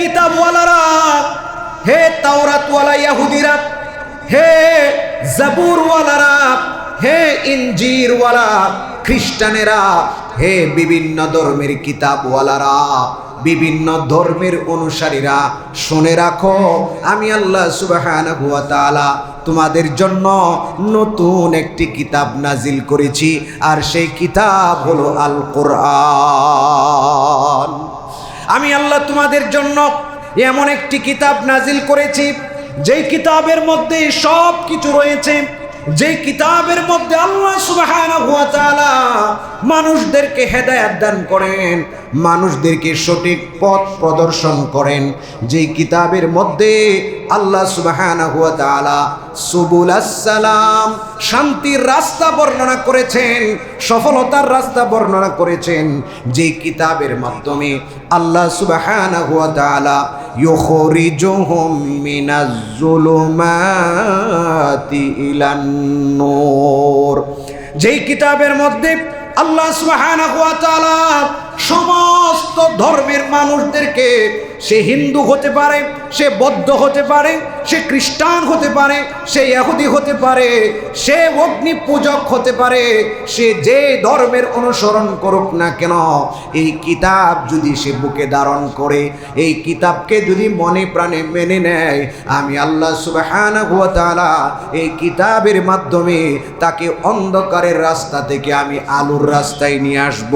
কিতাবওয়ালারা, হে তাওরাতওয়ালা ইয়াহুদিরা, হে জাবুরওয়ালারা, হে ইঞ্জিরওয়ালা খ্রিস্টানেরা, হে বিভিন্ন ধর্মের কিতাবওয়ালারা, বিভিন্ন ধর্মের অনুসারীরা, শুনে রাখো, আমি আল্লাহ তাআলা তোমাদের জন্য নতুন একটি কিতাব নাজিল করেছি, আর সেই কিতাব হলো আল কোরআন আমি আল্লাহ তোমাদের জন্য এমন একটি কিতাব নাজিল করেছি, যেই কিতাবের মধ্যে সব কিছু রয়েছে, যেই কিতাবের মধ্যে আল্লাহ তাআলা মানুষদেরকে হেদায়েত দান করেন, মানুষদেরকে সঠিক পথ প্রদর্শন করেন, যেই কিতাবের মধ্যে আল্লাহ সুবুলাস সালাম শান্তির রাস্তা বর্ণনা করেছেন, সফলতার রাস্তা বর্ণনা করেছেন, যে কিতাবের মাধ্যমে আল্লাহ সুবহানাহু ওয়া তাআলা ইউখরিজুহুম মিনাজ জুলুমাতি ইলান যেই কিতাবের মধ্যে আল্লাহ সুবহানাহু ওয়া তাআলা সমস্ত ধর্মের মানুষদেরকে সে হিন্দু হতে পারে, সে বৌদ্ধ হতে পারে, সে খ্রিস্টান হতে পারে, সে ইহুদি হতে পারে, সে অগ্নি পূজক হতে পারে, সে যে ধর্মের অনুসরণ করুক না কেন, এই কিতাব যদি সে বুকে ধারণ করে, এই কিতাবকে যদি মনে প্রাণে মেনে নেয়, আমি আল্লাহ সুবহানাহু ওয়া তাআলা এই কিতাবের মাধ্যমে তাকে অন্ধকারের রাস্তা থেকে আমি আলোর রাস্তায় নিয়ে আসব।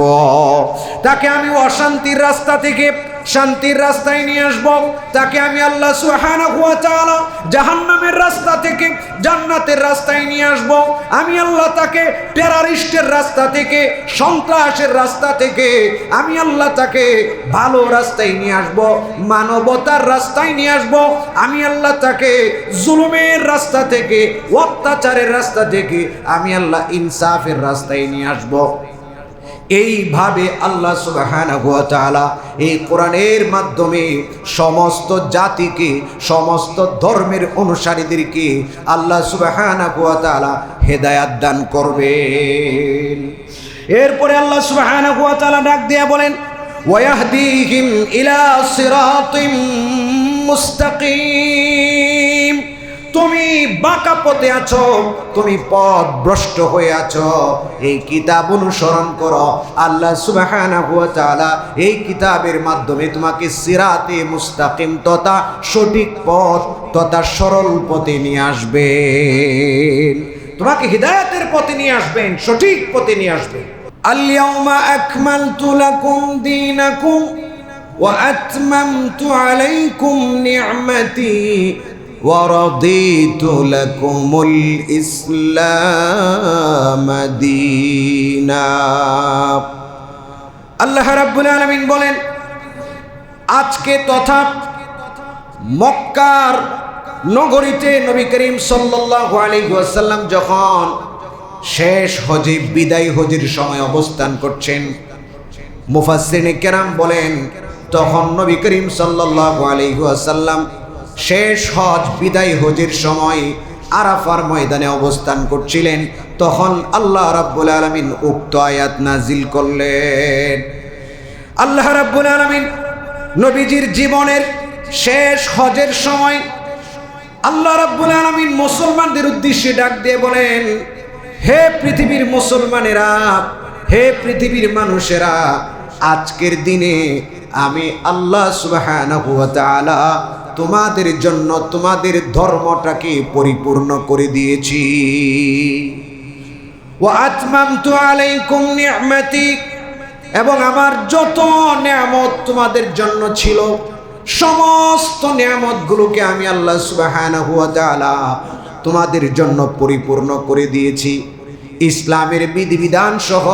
তাকে আমি অশান্তির রাস্তা থেকে শান্তির রাস্তায় নিয়ে আসব। তাকে আমি আল্লাহ সুবহানাহু ওয়া তাআলা জাহান্নামের রাস্তা থেকে, জান্নাতের রাস্তায় নিয়ে আসব। আমি আল্লাহ তাকে টেরারিস্টের রাস্তা থেকে, সন্ত্রাসের রাস্তা থেকে, আমি আল্লাহ তাকে ভালো রাস্তায় নিয়ে আসব, মানবতার রাস্তায় নিয়ে আসব। আমি আল্লাহ তাকে জুলুমের রাস্তা থেকে, অত্যাচারের রাস্তা থেকে, আমি আল্লাহ ইনসাফের রাস্তায় নিয়ে আসব। এইভাবে আল্লাহ তাআলা এই কোরআনের মাধ্যমে সমস্ত জাতিকে, সমস্ত ধর্মের অনুসারীদেরকে আল্লাহ সুবহানাহু ওয়া তাআলা হেদায়াত দান করবেন। এরপরে আল্লাহ সুবহানাহু ওয়া তাআলা ডাক দিয়ে বলেন, ওয়াহদিহিম ইলা সিরাতিম মুস্তাকিম। তুমি বাঁকা পথে আছো, তুমি পথ ভ্রষ্ট হয়ে আছো। এই কিতাব অনুসরণ করো। আল্লাহ এই কিতাবের মাধ্যমে তোমাকে সিরাতে মুস্তাকিম তথা সঠিক পথ তথা সরল পথে নিয়ে আসবেন। তোমাকে হিদায়াতের পথে নিয়ে আসবেন, সঠিক পথে নিয়ে আসবেন। আকমালতু লাকুম দীনাকুম ওয়া আতমামতু আলাইকুম নি'মাতি ورضيت لكم الإسلام دينا আল্লাহ রাব্বুল আলামিন বলেন আজকে তথা মক্কার নগরীতে নবী করিম সাল্লাল্লাহু আলাইহি ওয়াসাল্লাম যখন শেষ হজে বিদায় হজের সময় অবস্থান করছেন মুফাসসিরিনে কেরাম বলেন তখন নবী করিম সাল্লাল্লাহু আলাইহি ওয়াসাল্লাম শেষ হজ বিদায় হজের সময় আরাফার ময়দানে অবস্থান করছিলেন। তখন আল্লাহ রাব্বুল আলমিন উক্ত আয়াত নাজিল করলেন। আল্লাহ রাব্বুল আলমিন নবীজির জীবনের শেষ হজের সময় আল্লাহ রাব্বুল আলামিন মুসলমানদের উদ্দেশ্যে ডাক দিয়ে বলেন, হে পৃথিবীর মুসলমানেরা, হে পৃথিবীর মানুষেরা, আজকের দিনে আমি আল্লাহ তাআলা তোমাদের জন্য তোমাদের ধর্মটাকে পরিপূর্ণ করে দিয়েছি। ও আতমামতু আলাইকুম নি'মাতি এবং আমার যত নিয়ামত তোমাদের জন্য ছিল, সমস্ত নিয়ামতগুলোকে আমি আল্লাহ তাআলা তোমাদের জন্য পরিপূর্ণ করে দিয়েছি। ইসলামের বিধিবিধান সহ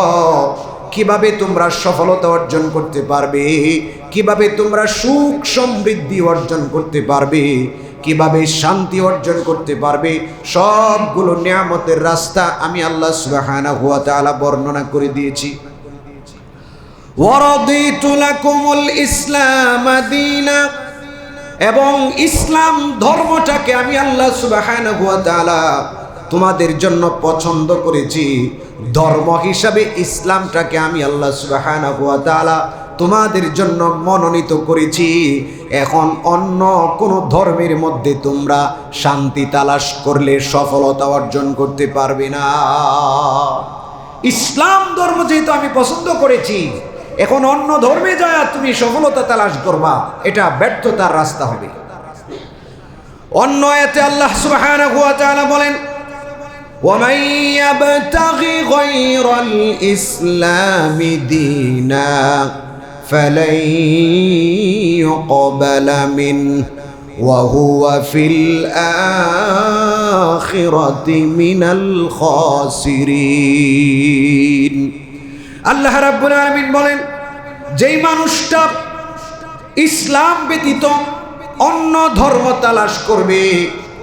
কীভাবে তোমরা সফলতা অর্জন করতে পারবে কীভাবে তোমরা সুখ সমৃদ্ধি অর্জন করতে পারবে, কীভাবে শান্তি অর্জন করতে পারবে, সবগুলো নিয়ামতের রাস্তা আমি আল্লাহ সুবহানাহু ওয়া তাআলা বর্ণনা করে দিয়েছি। ইসলাম এবং ইসলাম ধর্মটাকে আমি আল্লাহ সুবহানাহু ওয়া তাআলা তোমাদের জন্য পছন্দ করেছি। ধর্ম হিসাবে ইসলামটাকে আমি আল্লাহ সুবহানাহু ওয়া তাআলা তোমাদের জন্য মনোনীত করেছি এখন অন্য কোনো ধর্মের মধ্যে তোমরা শান্তি তালাশ করলে সফলতা অর্জন করতে পারবে না ইসলাম ধর্ম যেহেতু আমি পছন্দ করেছি এখন অন্য ধর্মে যায় তুমি সফলতা তালাশ করবা এটা ব্যর্থতার রাস্তা হবে অন্য এতে আল্লাহ সুবহানাহু ওয়া তাআলা বলেন ومن يبتغ غير الإسلام دينا فلن يقبل منه وهو في الآخرة من الخاسرين আল্লাহ রাব্বুল আলামিন বলেন যেই মানুষটা ইসলাম ব্যতীত অন্য ধর্ম তালাশ করবে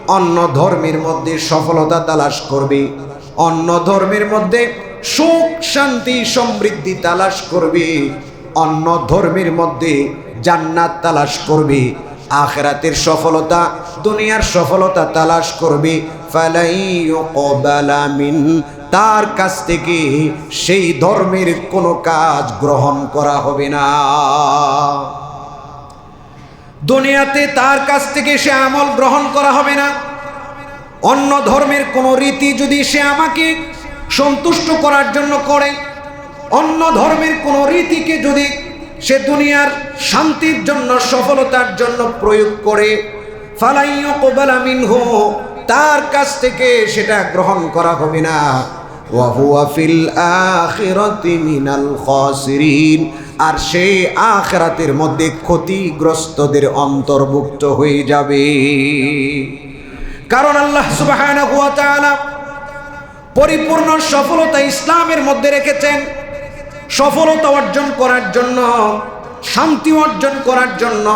অন্য ধর্মের মধ্যে সফলতা তালাশ করবে অন্য ধর্মের মধ্যে সুখ শান্তি সমৃদ্ধি তালাশ করবে অন্য ধর্মের মধ্যে জান্নাত তালাশ করবে, আখেরাতের সফলতা, দুনিয়ার সফলতা তালাশ করবে। তার কাছ থেকে সেই ধর্মের কোনো কাজ গ্রহণ করা হবে না। দুনিয়াতে তার কাছ থেকে সে আমল গ্রহণ করা হবে না। অন্য ধর্মের কোনো রীতি যদি সে আমাকে সন্তুষ্ট করার জন্য করে অন্য ধর্মের কোনো রীতিকে যদি সে দুনিয়ার শান্তির জন্য, সফলতার জন্য প্রয়োগ করে ফালাইয় কোবালামিন হো তার কাছ থেকে সেটা গ্রহণ করা হবে না। আর সেই আখরাতের মধ্যে ক্ষতিগ্রস্তদের অন্তর্ভুক্ত হয়ে যাবে। কারণ আল্লাহ তাআলা পরিপূর্ণ সফলতা ইসলামের মধ্যে রেখেছেন। সফলতা অর্জন করার জন্য, শান্তি অর্জন করার জন্য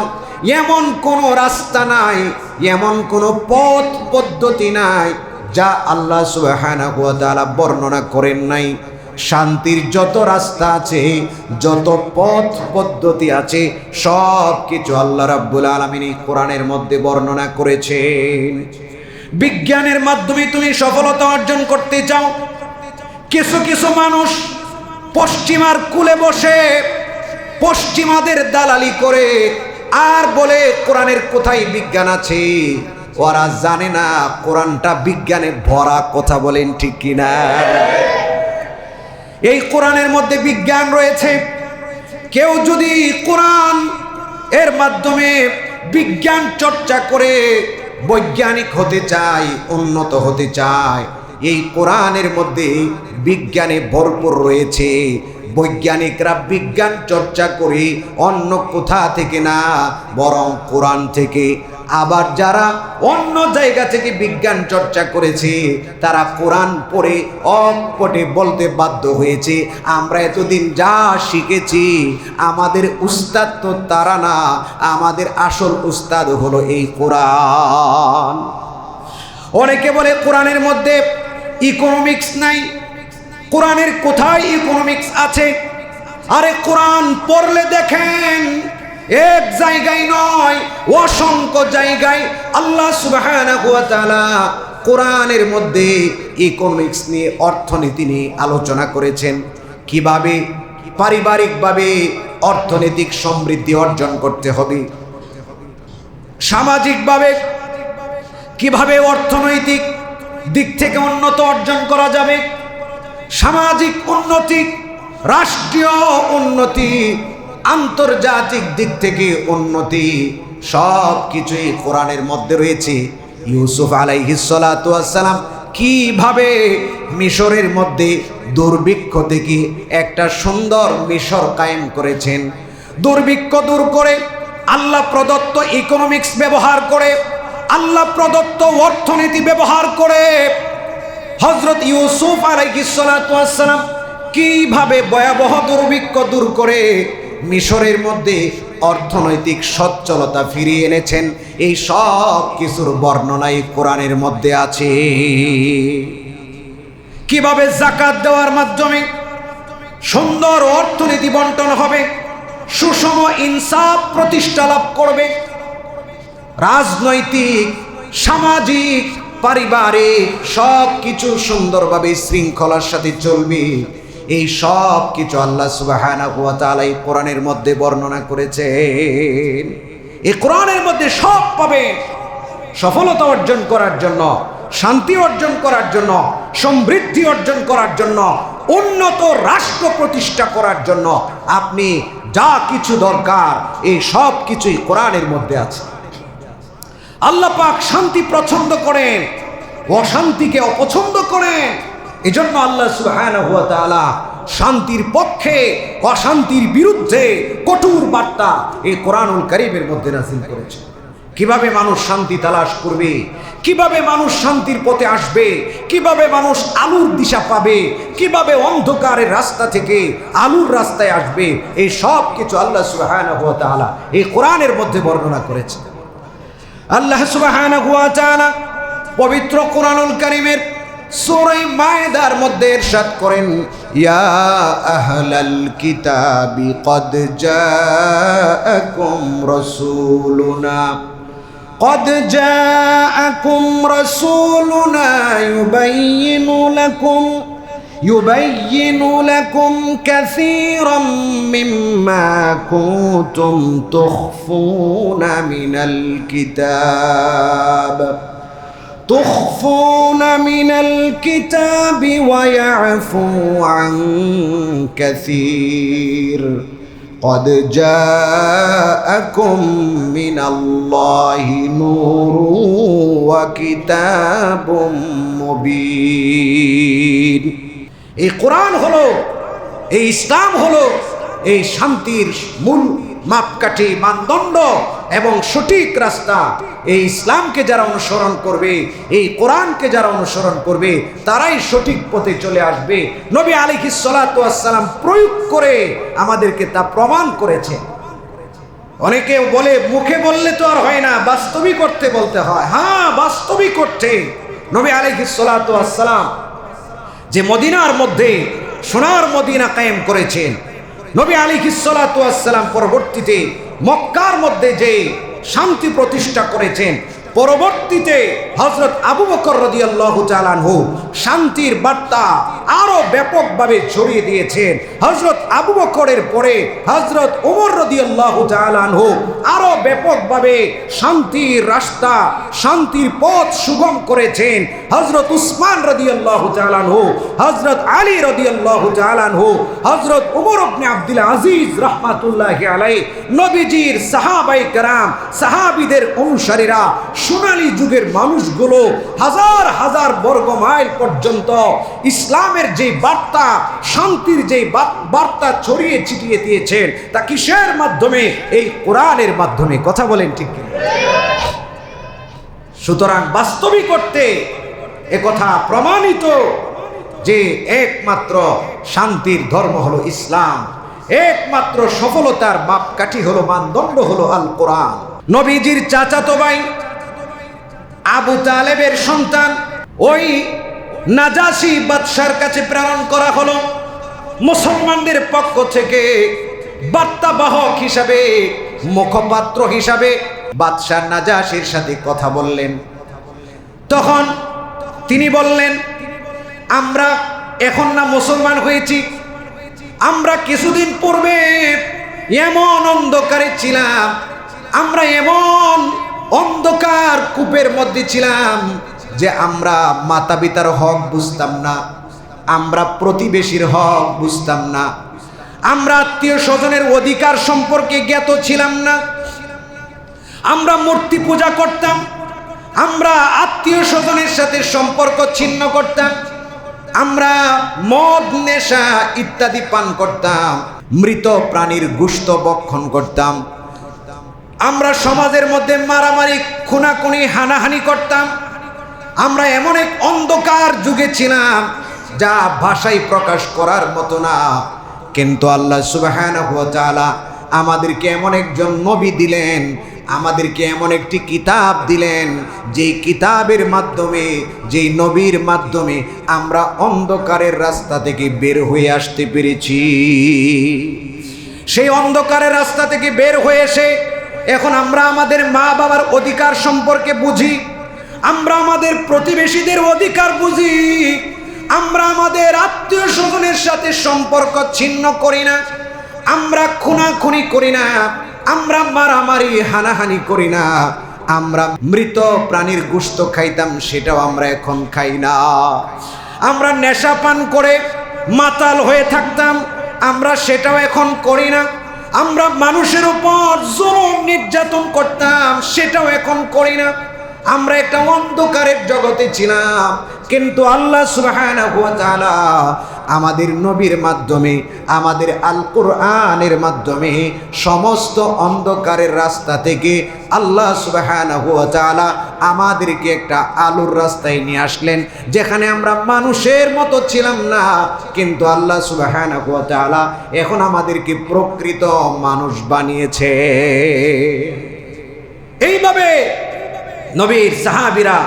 এমন কোনো রাস্তা নাই, এমন কোনো পথ পদ্ধতি নাই যা আল্লাহ তাআলা বর্ণনা করেন নাই। শান্তির যত রাস্তা আছে, যত পথ পদ্ধতি আছে সব কিছু আল্লাহ রাব্বুল আলামিন কোরআনের মধ্যে বর্ণনা করেছেন। বিজ্ঞানের মাধ্যমে তুমি সফলতা অর্জন করতে চাও, কিছু কিছু মানুষ পশ্চিমার কুলে বসে, পশ্চিমাদের দালালি করে, আর বলে কোরআনের কোথায় বিজ্ঞান আছে? ওরা জানে না কোরআনটা বিজ্ঞানে ভরা কথা বলেন ঠিক কিনা। এই কোরআনের মধ্যে বিজ্ঞান রয়েছে। কেউ যদি কোরআন এর মাধ্যমে বিজ্ঞান চর্চা করে বৈজ্ঞানিক হতে চায়, উন্নত হতে চায় এই কোরআনের মধ্যে বিজ্ঞানে ভরপুর রয়েছে। বৈজ্ঞানিকরা বিজ্ঞান চর্চা করে অন্য কোথা থেকে না, বরং কোরআন থেকে। আবার যারা অন্য জায়গা থেকে বিজ্ঞান চর্চা করেছে, তারা কোরআন পড়ে অকপটে বলতে বাধ্য হয়েছে, আমরা এতদিন যা শিখেছি, আমাদের উস্তাদ তো তারা না, আমাদের আসল উস্তাদ হলো এই কোরআন। অনেকে বলে, কোরআনের মধ্যে ইকোনমিক্স নাই। কোরআনের কোথায় ইকোনমিক্স আছে? আরে কোরআন পড়লে দেখেন, এক জায়গায় নয়, অসংখ্য জায়গায় আল্লাহ তাআলা কোরআনের মধ্যে ইকোনমিক্স নিয়ে অর্থনীতি নিয়ে আলোচনা করেছেন। কীভাবে? পারিবারিকভাবে অর্থনৈতিক সমৃদ্ধি অর্জন করতে হবে। সামাজিকভাবে কীভাবে অর্থনৈতিক দিক থেকে উন্নত অর্জন করা যাবে। সামাজিক উন্নতি, রাষ্ট্রীয় উন্নতি, আন্তর্জাতিক দিক থেকে উন্নতি সব কিছুই কোরআনের মধ্যে রয়েছে। ইউসুফ আলাইহিসালাম কীভাবে মিশরের মধ্যে দুর্ভিক্ষ থেকে একটা সুন্দর মিশর কায়েম করেছেন? দুর্ভিক্ষ দূর করে, আল্লাহ প্রদত্ত ইকোনমিক্স ব্যবহার করে আল্লাহ প্রদত্ত অর্থনীতি ব্যবহার করে হজরত ইউসুফ আলাইসালাম কীভাবে ভয়াবহ দুর্ভিক্ষ দূর করে মিশরের মধ্যে অর্থনৈতিক সচ্ছলতা ফিরিয়ে এনেছেন, এই সব কিছুর বর্ণনাই কোরআনের মধ্যে আছে। কীভাবে জাকাত দেওয়ার মাধ্যমে সুন্দর অর্থনীতি বন্টন হবে, সুষম ইনসাফ প্রতিষ্ঠা লাভ করবে রাজনৈতিক, সামাজিক, পারিবারিক সব কিছু সুন্দরভাবে শৃঙ্খলার সাথে চলবে। এই সব কিছু আল্লাহ এই কোরআনের মধ্যে বর্ণনা করেছেন। এই কোরআনের মধ্যে সব পাবেন সফলতা অর্জন করার জন্য, শান্তি অর্জন করার জন্য, সমৃদ্ধি অর্জন করার জন্য, উন্নত রাষ্ট্র প্রতিষ্ঠা করার জন্য আপনি যা কিছু দরকার এই সব কিছুই কোরআনের মধ্যে আছে। আল্লাহ পাক শান্তি পছন্দ করেন, অশান্তিকে অপছন্দ করেন। এজন্য আল্লাহ সুবহানাহু ওয়া তাআলা শান্তির পক্ষে, অশান্তির বিরুদ্ধে কঠোর বার্তা এই কোরআনুল কারীমের মধ্যে নাযিল করেছে। কীভাবে মানুষ শান্তি তালাশ করবে, কীভাবে মানুষ শান্তির পথে আসবে, কীভাবে মানুষ আলুর দিশা পাবে, কীভাবে অন্ধকারের রাস্তা থেকে আলুর রাস্তায় আসবে, এই সব কিছু আল্লাহ সুবহানাহু ওয়া তাআলা এই কোরআনের মধ্যে বর্ণনা করেছে। আল্লাহ সুবহানাহু ওয়া তাআলা পবিত্র কোরআনুল কারীমের সূরা মায়েদার মধ্যে ইরশাদ করেন ইয়া আহলাল কিতাবি কদ জাআকুম রাসূলুনা قد جاءكم رسولنا يبين لكم يبين لكم كثيرا مما كنتم تخفون من الكتاب تخفون من الكتاب ويعفو عن كثير قد جاءكم من الله نور وكتاب مبين এই কোরআন হলো, এই ইসলাম হলো এই শান্তির মূল মাপকাঠি মানদণ্ড এবং সঠিক রাস্তা। এই ইসলামকে যারা অনুসরণ করবে, এই কোরআনকে যারা অনুসরণ করবে, তারাই সঠিক পথে চলে আসবে। নবী আলিহি সালাম প্রয়োগ করে আমাদেরকে তা প্রমাণ করেছে। অনেকে বলে, মুখে বললে তো আর হয় না, বাস্তবিক করতে বলতে হয়। হ্যাঁ বাস্তবিক করতে নবী আলিহি সালাম যে মদিনার মধ্যে সোনার মদিনা কায়েম করেছেন। নবী আলী হিসালাতাম পরবর্তীতে মক্কার মধ্যে যে শান্তি প্রতিষ্ঠা করেছেন পরবর্তীতে হজরত আবু বকর রদিয়াল্লাহ চালানহু শান্তির বার্তা আরও ব্যাপকভাবে ছড়িয়ে দিয়েছেন। হজরত আবু বকরের পরে হজরত উমর রদিয়াল্লাহ চালানহু আরও ব্যাপকভাবে শান্তির রাস্তা, শান্তির পথ সুগম করেছেন। হজরত উসমান রদিয়াল্লাহ চালানহু হজরত আলী রদিয়াল্লাহ চালানহু হজরত উমর আবনে আব্দুল আজিজ রহমাতুল্লাহ আলাই নবীজির সাহাবাই কারাম, সাহাবিদের অনুসারীরা সোনালী যুগের মানুষগুলো হাজার হাজার বর্গ মাইল পর্যন্ত ইসলামের যে বার্তা, শান্তির যে বার্তা ছড়িয়ে ছিটিয়ে দিয়েছেন, তা কিসের মাধ্যমে? এই কোরআনের মাধ্যমে। কথা বলেন ঠিক সুতরাং বাস্তবিক করতে একথা প্রমাণিত যে একমাত্র শান্তির ধর্ম হলো ইসলাম। একমাত্র সফলতার মাপকাঠি হলো মানদণ্ড হলো আল কোরআন নবীজির চাচাতো ভাই আবু তালেবের সন্তান, ওই নাজাসি বাদশার কাছে প্রেরণ করা হলো। মুসলমানদের পক্ষ থেকে বার্তাবাহক হিসাবে, মুখপাত্র হিসাবে বাদশাহ নাজাসির সাথে কথা বললেন। তখন তিনি বললেন, আমরা এখন না মুসলমান হয়েছি। আমরা কিছুদিন পূর্বে এমন অন্ধকারে ছিলাম। আমরা এমন অন্ধকার কূপের মধ্যে ছিলাম যে আমরা মাতা পিতার হক বুঝতাম না, আমরা প্রতিবেশীর হক বুঝতাম না, আমরা আত্মীয় স্বজনের অধিকার সম্পর্কে জ্ঞাত ছিলাম না, আমরা মূর্তি পূজা করতাম, আমরা আত্মীয় স্বজনের সাথে সম্পর্ক ছিন্ন করতাম, আমরা মদ, নেশা ইত্যাদি পান করতাম, মৃত প্রাণীর গুস্ত বক্ষণ করতাম আমরা সমাজের মধ্যে মারামারি, খুনাখুনি, হানাহানি করতাম। আমরা এমন এক অন্ধকার যুগে ছিলাম, যা ভাষায় প্রকাশ করার মতো না। কিন্তু আল্লাহ তাআলা আমাদেরকে এমন একজন নবী দিলেন, আমাদেরকে এমন একটি কিতাব দিলেন, যেই কিতাবের মাধ্যমে, যেই নবীর মাধ্যমে আমরা অন্ধকারের রাস্তা থেকে বের হয়ে আসতে পেরেছি। সেই অন্ধকারের রাস্তা থেকে বের হয়ে এসে এখন আমরা আমাদের মা বাবার অধিকার সম্পর্কে বুঝি, আমরা আমাদের প্রতিবেশীদের অধিকার বুঝি, আমরা আমাদের আত্মীয় স্বজনের সাথে সম্পর্ক ছিন্ন করি না, আমরা খুনাখুনি করি না, আমরা মারামারি, হানাহানি করি না, আমরা মৃত প্রাণীর গুস্ত খাইতাম, সেটাও আমরা এখন খাই না। আমরা নেশা পান করে মাতাল হয়ে থাকতাম, আমরা সেটাও এখন করি না। আমরা মানুষের উপর জুলুম নির্যাতন করতাম সেটাও এখন করি না। আমরা একটা অন্ধকারের জগতে ছিলাম, কিন্তু আল্লাহ তাআলা আমাদের নবীর মাধ্যমে, আমাদের আল কোরআনের মাধ্যমে সমস্ত অন্ধকারের রাস্তা থেকে আল্লাহ তাআলা আমাদেরকে একটা আলোর রাস্তায় নিয়ে আসলেন, যেখানে আমরা মানুষের মতো ছিলাম না, কিন্তু আল্লাহ তাআলা এখন আমাদেরকে প্রকৃত মানুষ বানিয়েছে। এইভাবে নবীর সাহাবিরা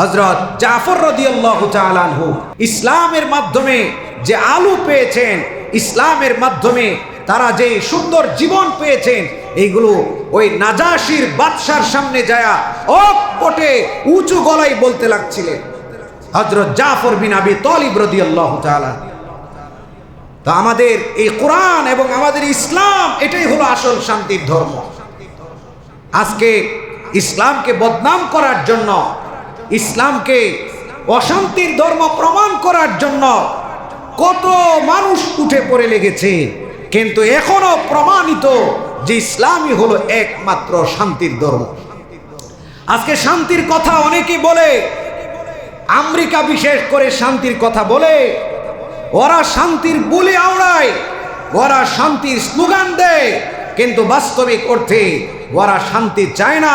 হজরত জাফর রদিয়াল্লাহু তাআলাহু ইসলামের মাধ্যমে যে আলু পেয়েছেন, ইসলামের মাধ্যমে তারা যে সুন্দর জীবন পেয়েছেন, এইগুলো ওই নাজাসির বাদশার সামনে যায়া অপটে উঁচু গলায় বলতে লাগছিলেন। হজরত জাফর বিন আবি তলিব রদিয়াল্লাহু তাআলা। তো আমাদের এই কোরআন এবং আমাদের ইসলাম, এটাই হলো আসল শান্তির ধর্ম। আজকে ইসলামকে বদনাম করার জন্য, ইসলামকে অশান্তির ধর্ম প্রমাণ করার জন্য কত মানুষ উঠে পড়ে লেগেছে। কিন্তু এখনও প্রমাণিত যে ইসলামই হলো একমাত্র শান্তির ধর্ম। আজকে শান্তির কথা অনেকে বলে, আমেরিকা বিশেষ করে শান্তির কথা বলে, ওরা শান্তির বলে আওড়ায়, ওরা শান্তির স্লোগান দেয়, কিন্তু বাস্তবিক অর্থে ওরা শান্তি চায় না,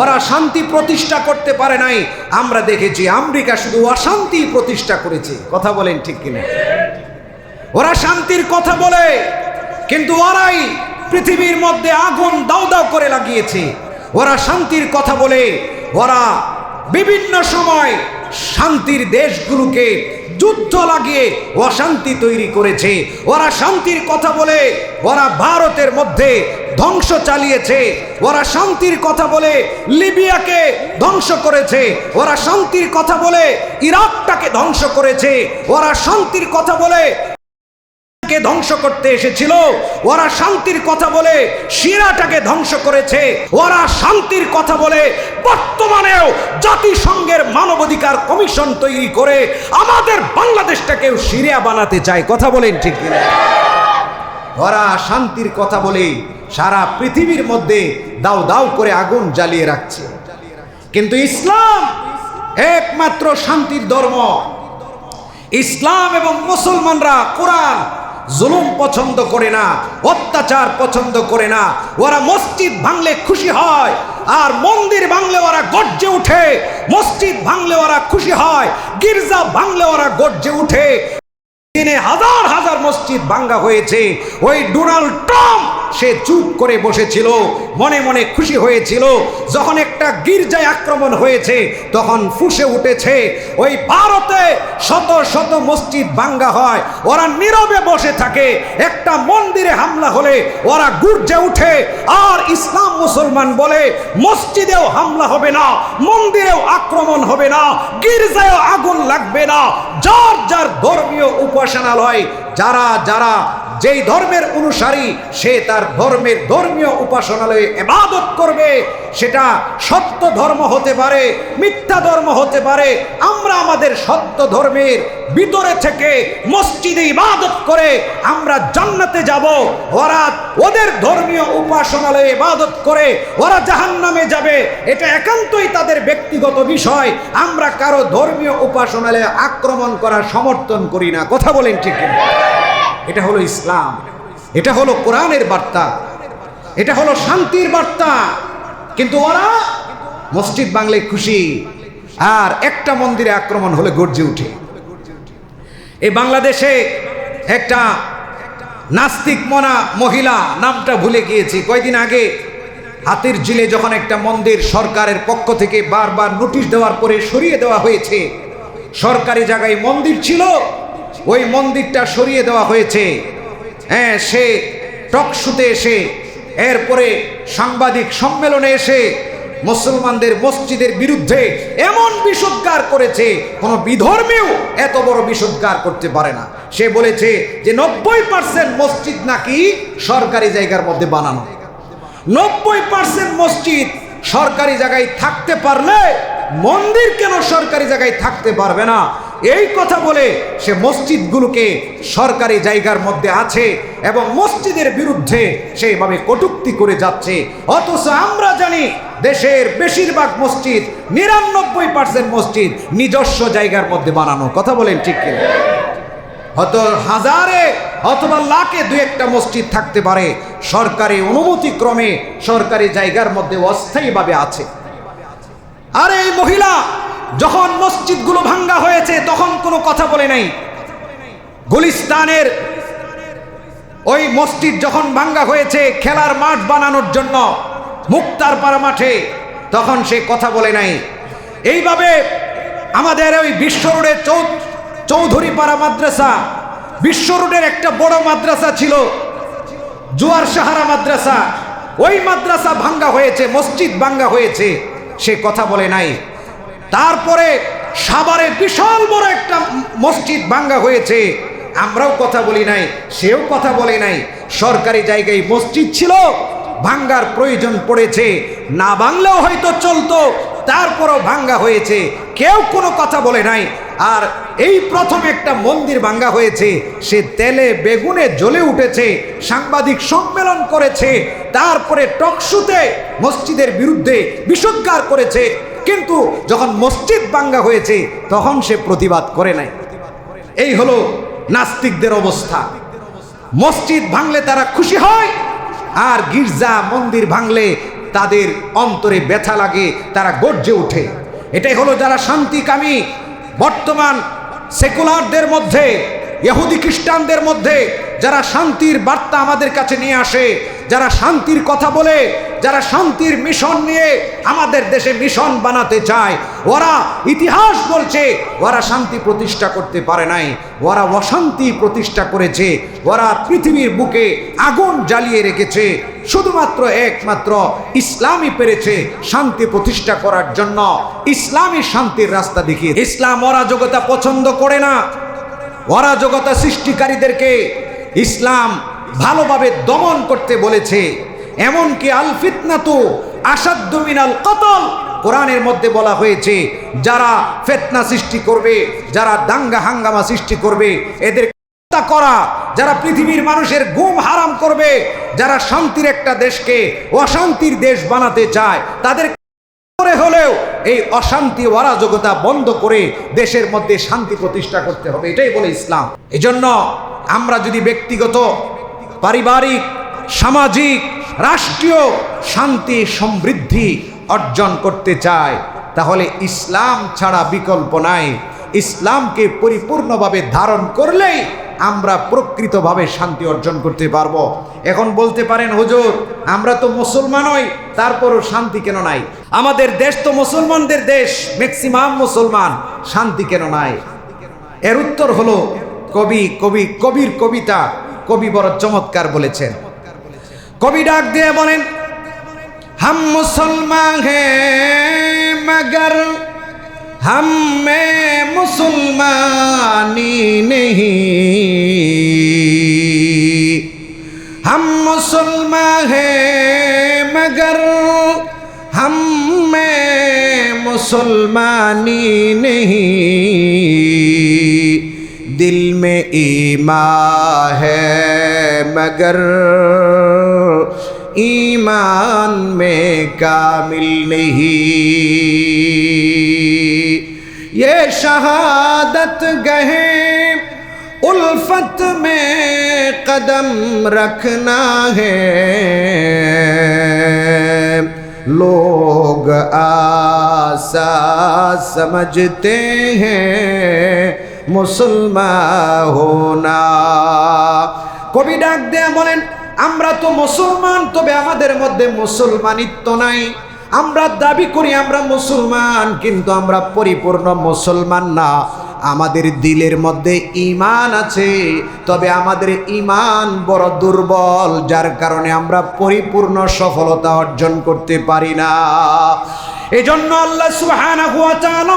ওরা শান্তি প্রতিষ্ঠা করতে পারে নাই। আমরা দেখেছি আমেরিকা শুধু অশান্তি প্রতিষ্ঠা করেছে। কথা বলেন ঠিক কিনা? ওরা শান্তির কথা বলে, কিন্তু ওরাই পৃথিবীর মধ্যে আগুন দাও দাও করে লাগিয়েছে। ওরা শান্তির কথা বলে, ওরা বিভিন্ন সময় শান্তির দেশগুলোকে যুদ্ধ লাগিয়ে অশান্তি তৈরি করেছে। ওরা শান্তির কথা বলে, ওরা ভারতের মধ্যে ধ্বংস চালিয়েছে। ওরা শান্তির কথা বলে লিবিয়াকে ধ্বংস করেছে। ওরা শান্তির কথা বলে ইরাকটাকে ধ্বংস করেছে। ওরা শান্তির কথা বলে কে ধ্বংস করতে এসেছিল? ওরা শান্তির কথা বলে শিরাটাকে ধ্বংস করেছে। ওরা শান্তির কথা বলে বর্তমানেও জাতিসংঘের মানবাধিকার কমিশন তৈরি করে আমাদের বাংলাদেশটাকেও সিরিয়া বানাতে চায়। কথা বলেন ঠিক কিনা? ওরা শান্তির কথা বলে সারা পৃথিবীর মধ্যে দাও দাও করে আগুন জ্বালিয়ে রাখছে। কিন্তু ইসলাম একমাত্র শান্তির ধর্ম। ইসলাম এবং মুসলমানরা কোরআন জুলুম পছন্দ করে না, অত্যাচার পছন্দ করে না। ওরা মসজিদ ভাঙলে খুশি হয়, আর মন্দির ভাঙলে ওরা গর্জে উঠে মসজিদ ভাঙলে ওরা খুশি হয়, গির্জা ভাঙলে ওরা গর্জে উঠে দিনে হাজার হাজার মসজিদ ভাঙ্গা হয়েছে। ওই ডোনাল্ড ট্রাম্প সে চুপ করে বসেছিল, মনে মনে খুশি হয়েছিল। যখন একটা গির্জায় আক্রমণ হয়েছে, তখন ফুসে উঠেছে। ওই ভারতে শত শত মসজিদ ভাঙ্গা হয়, ওরা নীরবে বসে থাকে। একটা মন্দিরে হামলা হলে ওরা গুর্জে উঠে। আর ইসলাম মুসলমান বলে, মসজিদেও হামলা হবে না, মন্দিরেও আক্রমণ হবে না, গির্জায়ও আগুন লাগবে না। যার যার ধর্মীয় উপাসনালয় যারা যারা যেই ধর্মের অনুসারী, সে তার ধর্মের ধর্মীয় উপাসনালয়ে এবাদত করবে। সেটা সত্য ধর্ম হতে পারে, মিথ্যা ধর্ম হতে পারে। আমরা আমাদের সত্য ধর্মের ভিতরে থেকে মসজিদে ইবাদত করে আমরা জান্নাতে যাব। ওরা ওদের ধর্মীয় উপাসনালয়ে ইবাদত করে, ওরা জাহান্নামে যাবে। এটা একান্তই তাদের ব্যক্তিগত বিষয়। আমরা কারও ধর্মীয় উপাসনালয়ে আক্রমণ করার সমর্থন করি না। কথা বলেন ঠিক? এটা হলো ইসলাম। এটা হলো কোরআনের বার্তা। এটা হলো শান্তির বার্তা। কিন্তু ওরা মসজিদ বাংলায় খুশি। আর একটা মন্দিরে আক্রমণ হলে গর্জে উঠে। এই বাংলাদেশে একটা নাস্তিক মনা মহিলা নামটা ভুলে গিয়েছি। কয়দিন আগে হাতির জিলে যখন একটা মন্দির সরকারের পক্ষ থেকে বারবার নোটিশ দেওয়ার পরে সরিয়ে দেওয়া হয়েছে, সরকারি জায়গায় মন্দির ছিল ওই মন্দিরটা সরিয়ে দেওয়া হয়েছে। হ্যাঁ সে টকশুতে এসে, এরপরে সাংবাদিক সম্মেলনে এসে মুসলমানদের মসজিদের বিরুদ্ধে এমন বিষোদ্গার করেছে, কোনো বিধর্মীও এত বড় বিষোদ্গার করতে পারে না। সে বলেছে যে নব্বই পার্সেন্ট মসজিদ নাকি সরকারি জায়গার মধ্যে বানানো। নব্বই পার্সেন্ট মসজিদ সরকারি জায়গায় থাকতে পারলে মন্দির কেন সরকারি জায়গায় থাকতে পারবে না? এই কথা বলে সে মসজিদগুলোকে সরকারি জায়গার মধ্যে আছে এবং মসজিদের বিরুদ্ধে সেইভাবে কটুক্তি করে যাচ্ছে। অথচ আমরা জানি দেশের বেশিরভাগ মসজিদ, নিরানব্বই পার্সেন্ট মসজিদ নিজস্ব জায়গার মধ্যে বানানো। কথা বলেন ঠিক কিনা? হয়তো হাজারে অথবা লাখে দু একটা মসজিদ থাকতে পারে। সরকারি অনুমতি ক্রমে সরকারি জায়গার মধ্যে অস্থায়ীভাবে আছে। আর এই মহিলা যখন মসজিদগুলো ভাঙ্গা হয়েছে, তখন কোনো কথা বলে নাই। গুলিস্তানের ওই মসজিদ যখন ভাঙ্গা হয়েছে, খেলার মাঠ বানানোর জন্য, মুক্তার পাড়া মাঠে, তখন সে কথা বলে নাই। এইভাবে আমাদের ওই বিশ্ব চৌধুরী পাড়া মাদ্রাসা, বিশ্ব রোডের একটা বড় মাদ্রাসা ছিল, জুয়ার সাহারা মাদ্রাসা। ওই মাদ্রাসা ভাঙ্গা হয়েছে, মসজিদ ভাঙ্গা হয়েছে, সে কথা বলে নাই। তারপরে সাভারে বিশাল বড় একটা মসজিদ ভাঙ্গা হয়েছে। আমরাও কথা বলি নাই, সেও কথা বলে নাই। সরকারি জায়গায় মসজিদ ছিল, ভাঙ্গার প্রয়োজন পড়েছে। না বাংলাও হয়তো চলতো, তারপরও ভাঙ্গা হয়েছে। কেউ কোনো কথা বলে নাই। আর এই প্রথম একটা মন্দির ভাঙ্গা হয়েছে, সে তেলে বেগুনে জ্বলে উঠেছে, সাংবাদিক সম্মেলন করেছে, তারপরে টকশুতে মসজিদের বিরুদ্ধে বিষোদ্গার করেছে। কিন্তু যখন মসজিদ ভাঙ্গা হয়েছে, তখন সে প্রতিবাদ করে নাই। এই হলো নাস্তিকদের অবস্থা। মসজিদ ভাঙলে তারা খুশি হয়, আর গির্জা, মন্দির ভাঙলে তাদের অন্তরে ব্যথা লাগে, তারা গর্জে ওঠে। এটাই হলো যারা শান্তিকামী। বর্তমান সেকুলারদের মধ্যে, ইহুদি খ্রিস্টানদের মধ্যে, যারা শান্তির বার্তা আমাদের কাছে নিয়ে আসে, যারা শান্তির কথা বলে যারা শান্তির মিশন নিয়ে আমাদের দেশে মিশন বানাতে চায়, ওরা ইতিহাস বলছে, ওরা শান্তি প্রতিষ্ঠা করতে পারে নাই, ওরা অশান্তি প্রতিষ্ঠা করেছে, ওরা পৃথিবীর বুকে আগুন জ্বালিয়ে রেখেছে, শুধুমাত্র একমাত্র ইসলামই পেরেছে শান্তি প্রতিষ্ঠা করার জন্য ইসলামী শান্তির রাস্তা দেখিয়ে ইসলাম অরাজকতা পছন্দ করে না, অরাজকতা সৃষ্টিকারীদেরকে ইসলাম ভালোভাবে দমন করতে বলেছে। এমনকি আল ফিতনাতু আসাদ্দ মিনাল কতল। কোরআনের মধ্যে বলা হয়েছে, যারা ফেতনা সৃষ্টি করবে, যারা দাঙ্গা হাঙ্গামা সৃষ্টি করবে, এদের হত্যা করা, যারা পৃথিবীর মানুষের গুম হারাম করবে, যারা শান্তির একটা দেশকে অশান্তির দেশ বানাতে চায়, তাদের করে হলেও এই অশান্তি অরাজকতা বন্ধ করে দেশের মধ্যে শান্তি প্রতিষ্ঠা করতে হবে। এটাই বলে ইসলাম। এজন্য আমরা যদি ব্যক্তিগত, পারিবারিক, সামাজিক রাষ্ট্রীয় শান্তি, সমৃদ্ধি অর্জন করতে চায়, তাহলে ইসলাম ছাড়া বিকল্প নাই। ইসলামকে পরিপূর্ণভাবে ধারণ করলেই আমরা প্রকৃতভাবে শান্তি অর্জন করতে পারব। এখন বলতে পারেন, হুজুর, আমরা তো মুসলমানই তারপরও শান্তি কেন নাই? আমাদের দেশ তো মুসলমানদের দেশ ম্যাক্সিমাম মুসলমান, শান্তি কেন নাই? এর উত্তর হলো কবি কবি, কবির কবিতা কবি বড় চমৎকার বলেছেন। কবি ডাক দিয়ে বলেন, হাম মুসলমান হে, মগর হাম মে মুসলমানি নেহি। হাম মুসলমান হে, মগর হাম মে মুসলমানি নেহি। دل میں ایمان ہے، مگر ایمان میں کامل نہیں۔ یہ شہادت گہیں، الفت میں قدم رکھنا ہے۔ لوگ آسا سمجھتے ہیں মুসলমান হোনা কবি ডাক দেয়া বলেন, আমরা তো মুসলমান, তবে আমাদের মধ্যে মুসলমানিত্ব নাই। আমরা দাবি করি আমরা মুসলমান, কিন্তু আমরা পরিপূর্ণ মুসলমান না। আমাদের দিলের মধ্যে ইমান আছে, তবে আমাদের ইমান বড় দুর্বল, যার কারণে আমরা পরিপূর্ণ সফলতা অর্জন করতে পারি না। এজন্য আল্লাহ সুবহানাহু ওয়া তাআলা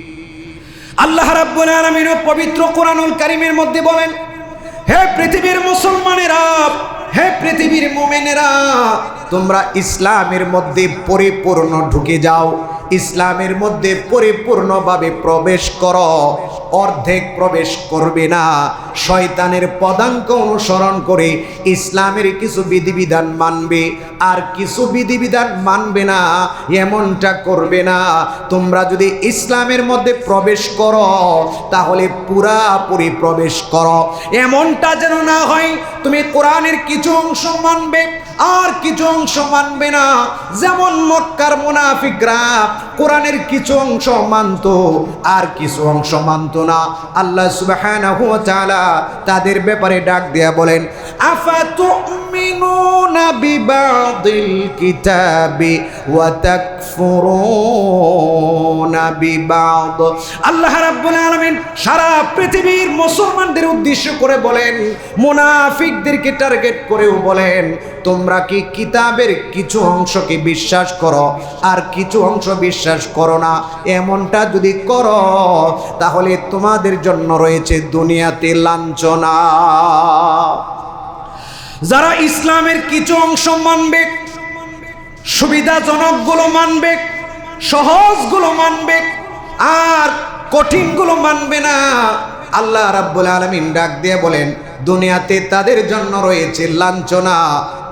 আল্লাহ রাব্বুল আলামিন পবিত্র কোরআনুল কারীমের মধ্যে বলেন, হে পৃথিবীর মুসলমানেরা, হে পৃথিবীর মুমিনেরা, তোমরা ইসলামের মধ্যে পরিপূর্ণ ঢুকে যাও। ইসলামের মধ্যে পরিপূর্ণভাবে প্রবেশ করো। অর্ধেক প্রবেশ করবে না। শয়তানের পদাঙ্ক অনুসরণ করে ইসলামের কিছু বিধিবিধান মানবে। আর কিছু বিধিবিধান মানবে না, এমনটা করবে না। তোমরা যদি ইসলামের মধ্যে প্রবেশ করো, তাহলে পুরাপুরি প্রবেশ করো। এমনটা যেন না হয়, তুমি কোরআনের কিছু অংশ মানবে। আর কিছু অংশ মানবে না। যেমন মক্কার মুনাফিকরা, কোরআনের কিছু অংশ মানত, আর কিছু অংশ মানত না। আল্লাহ তাআলা তাদের ব্যাপারে ডাক দেয়া বলেন আফাতুমিনুনা বিবাদিল কিতাবি ওয়া তাকফুরুনা বিবাদ আল্লাহ রাব্বুল আলামিন সারা পৃথিবীর মুসলমানদের উদ্দেশ্য করে বলেন, মুনাফিকদেরকে টার্গেট করেও বলেন, তোমরা কি কিতাবের কিছু অংশকে বিশ্বাস করো? আর কিছু অংশ বিশ্বাস করো না, এমনটা যদি করো, তাহলে তোমাদের জন্য রয়েছে দুনিয়াতে লাঞ্ছনা। যারা ইসলামের কিছু অংশ মানবে, সুবিধাজনকগুলো মানবে, সহজগুলো মানবে, আর কঠিনগুলো মানবে না। আল্লাহ রাব্বুল আলামিন ডাক দিয়ে বলেন, দুনিয়াতে তাদের জন্য রয়েছে লাঞ্ছনা,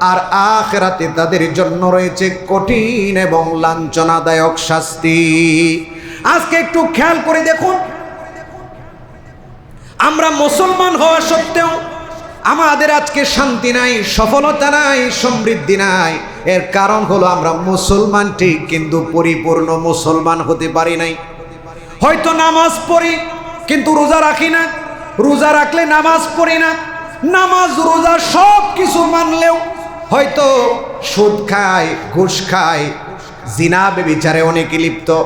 আর আখেরাতে তাদের জন্য রয়েছে কঠিন এবং লাঞ্ছনাদায়ক শাস্তি। আজকে একটু খেয়াল করে দেখুন, আমরা মুসলমান হওয়া সত্ত্বেও আমাদের আজকে শান্তি নাই, সফলতা নাই, সমৃদ্ধি নাই। এর কারণ হলো আমরা মুসলমান ঠিক, কিন্তু পরিপূর্ণ মুসলমান হতে পারি নাই। হয়তো নামাজ পড়ি, কিন্তু রোজা রাখি না। রোজা রাখলে নামাজ পড়ি না। নামাজ, রোজা সব কিছু মানলেও হয়তো সুদ খায়, ঘুষ খায়, জিনা, বেবিচারে অনেকে লিপ্ত।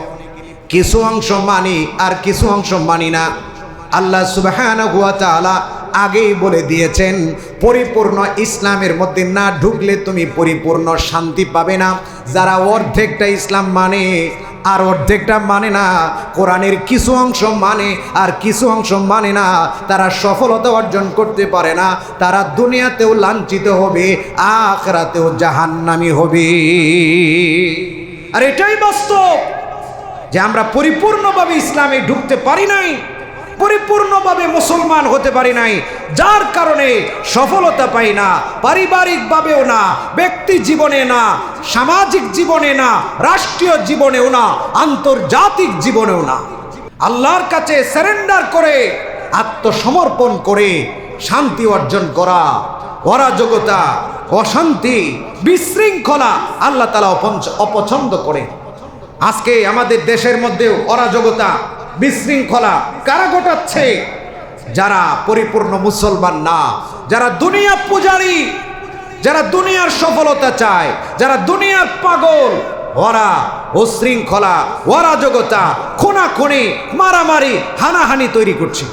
কিছু অংশ মানি আর কিছু অংশ মানি না। আল্লাহ তাআলা আগেই বলে দিয়েছেন, পরিপূর্ণ ইসলামের মধ্যে না ঢুকলে তুমি পরিপূর্ণ শান্তি পাবে না। যারা অর্ধেকটা ইসলাম মানে আর অর্ধেকটা মানে না, কোরআনের কিছু অংশ মানে আর কিছু অংশ মানে না, তারা সফলতা অর্জন করতে পারে না। তারা দুনিয়াতেও লাঞ্ছিত হবে, আখরাতেও জাহান্নামি হবে। আর এটাই বাস্তব যে আমরা পরিপূর্ণভাবে ইসলামে ঢুকতে পারি নাই। পরিপূর্ণভাবে মুসলমান হতে পারি নাই। যার কারণে সফলতা পাই না, পারিবারিকভাবেও না, ব্যক্তি জীবনে না, সামাজিক জীবনে না, রাষ্ট্রীয় জীবনেও না, আন্তর্জাতিক জীবনেও না। আল্লাহর কাছে সারেন্ডার করে, আত্মসমর্পণ করে শান্তি অর্জন করা অরাজকতা অশান্তি, বিশৃঙ্খলা আল্লাহ তালা অপছন্দ করে। আজকে আমাদের দেশের মধ্যেও অরাজকতা বিশৃঙ্খলা কারা ঘটাচ্ছে? যারা পরিপূর্ণ মুসলমান না, যারা দুনিয়া পূজারি, যারা দুনিয়ার সফলতা চায়, যারা দুনিয়ার পাগল, ওরা উশৃঙ্খলা অরাজকতা, খুনাখুনি, মারামারি, হানাহানি তৈরি করছে।